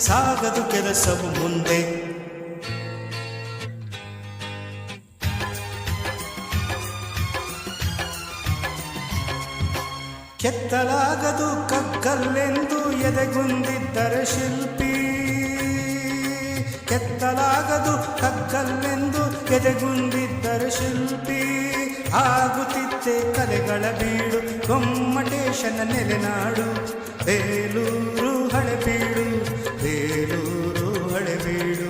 ಸಾಗದು ಕೆಲಸವು ಮುಂದೆ. ಕೆತ್ತಲಾಗದು ಕಗ್ಗಲ್ಲೆಂದು ಎದೆಗುಂದಿದ್ದರೆ ಶಿಲ್ಪಿ. ಕೆತ್ತಲಾಗದು ಕಗ್ಗಲ್ಲೆಂದು ಎದೆಗುಂದಿದ್ದರೆ ಶಿಲ್ಪಿ. ಆಗುತ್ತಿದ್ದೆ ಕಲೆಗಳ ಬೀಡು ಗೊಮ್ಮಟೇಶನ ನೆಲೆನಾಡು ಬೇಲೂರು ಹಳೆಬೀಡು ಬೇಲೂರು ಹಳೆಬೀಡು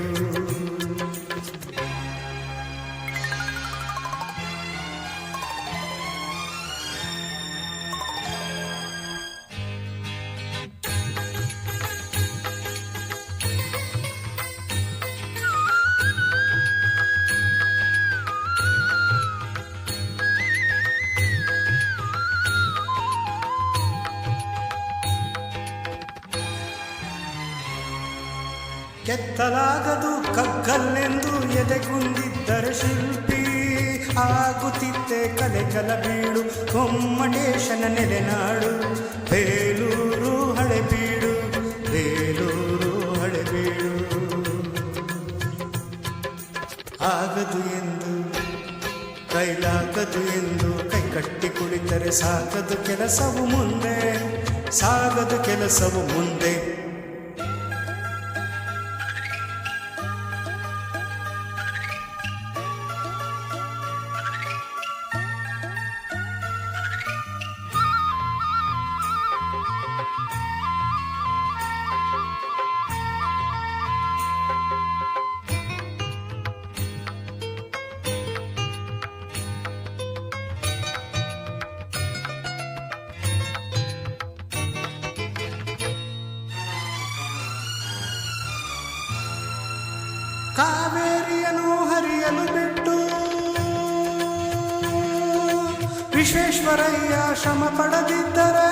ಕೆತ್ತಲಾಗದು ಕಗ್ಗಲ್ಲೆಂದು ಎದೆಗುಂದಿದ್ದರೆ ಶಿಲ್ಪಿ. ಆಗುತ್ತಿದ್ದೆ ಕಲ ಬೀಳು, ಕೊಮ್ಮಟೇಶನ ನೆಲೆನಾಡು ಬೇಲೂರು ಹಳೆಬೀಡು ಬೇಲೂರು ಹಳೆಬೀಡು ಆಗದು ಎಂದು, ಕೈಲಾಗದು ಎಂದು, ಕೈ ಕಟ್ಟಿ ಕುಳಿತರೆ ಸಾಗದು ಕೆಲಸವು ಮುಂದೆ, ಸಾಗದು ಕೆಲಸವು ಮುಂದೆ. ಕಾವೇರಿಯನು ಹರಿಯಲು ಬಿಟ್ಟು ವಿಶ್ವೇಶ್ವರಯ್ಯ ಶ್ರಮ ಪಡದಿದ್ದರೆ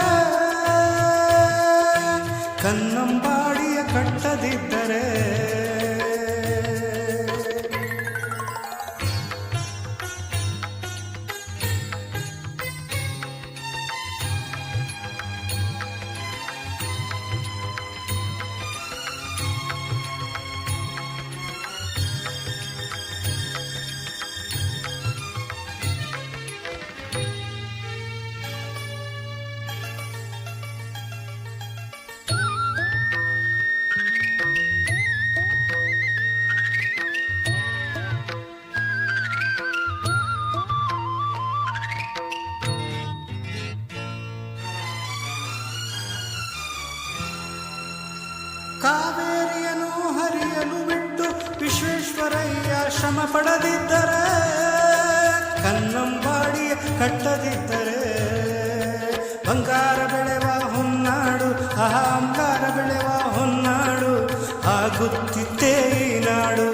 ಕನ್ನಂಬಾಡಿಯ ಕಟ್ಟದಿದ್ದರೆ ಕಾವೇರಿಯನು ಹರಿಯಲು ಬಿಟ್ಟು ವಿಶ್ವೇಶ್ವರಯ್ಯ ಶ್ರಮ ಪಡೆದಿದ್ದರೆ ಕನ್ನಂಬಾಡಿಯ ಕಟ್ಟದಿದ್ದರೆ, ಬಂಗಾರ ಬೆಳೆವ ಹೊನ್ನಾಡು, ಅಹಂಕಾರ ಬೆಳೆವ ಹೊನ್ನಾಡು ಆಗುತ್ತಿತ್ತೇ ಈ ನಾಡು,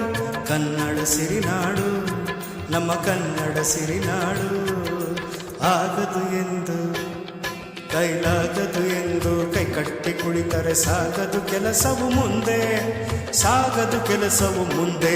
ಕನ್ನಡ ಸಿರಿನಾಡು, ನಮ್ಮ ಕನ್ನಡ ಸಿರಿನಾಡು ಆಗದು ಎಂದು. ಕೈಲಾಗದು ಎಂದು ಕೈ ಕಟ್ಟಿ ಕುಳಿತರೆ ಸಾಗದು ಕೆಲಸವು ಮುಂದೆ ಸಾಗದು ಕೆಲಸವು ಮುಂದೆ.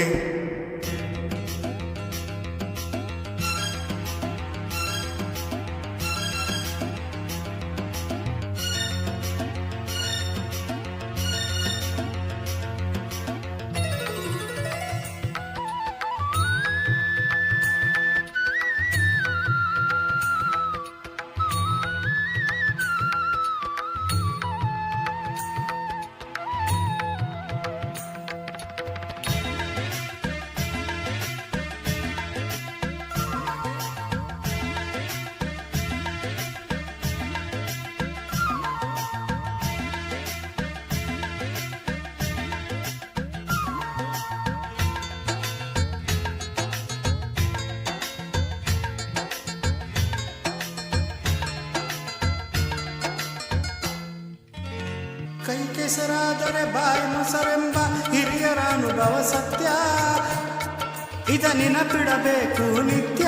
ಕೈ ಕೆಸರಾದರೆ ಬಾಯಿ ಮೊಸರೆಂಬ ಹಿರಿಯರ ಅನುಭವ ಸತ್ಯ. ಇದ ನೆನಪಿಡಬೇಕು ನಿತ್ಯ.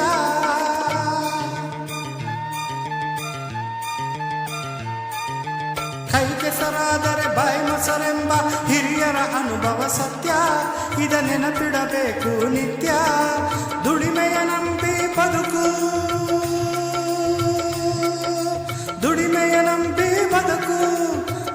ಕೈ ಕೆಸರಾದರೆ ಬಾಯಿ ಮೊಸರೆಂಬ ಹಿರಿಯರ ಅನುಭವ ಸತ್ಯ. ಇದ ನೆನಪಿಡಬೇಕು ನಿತ್ಯ.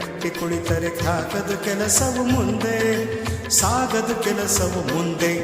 ಕಟ್ಟಿ ಕುಳಿತರೆ ಕಾಗದ ಕೆಲಸವು ಮುಂದೆ ಸಾಗದ ಕೆಲಸವು ಮುಂದೆ.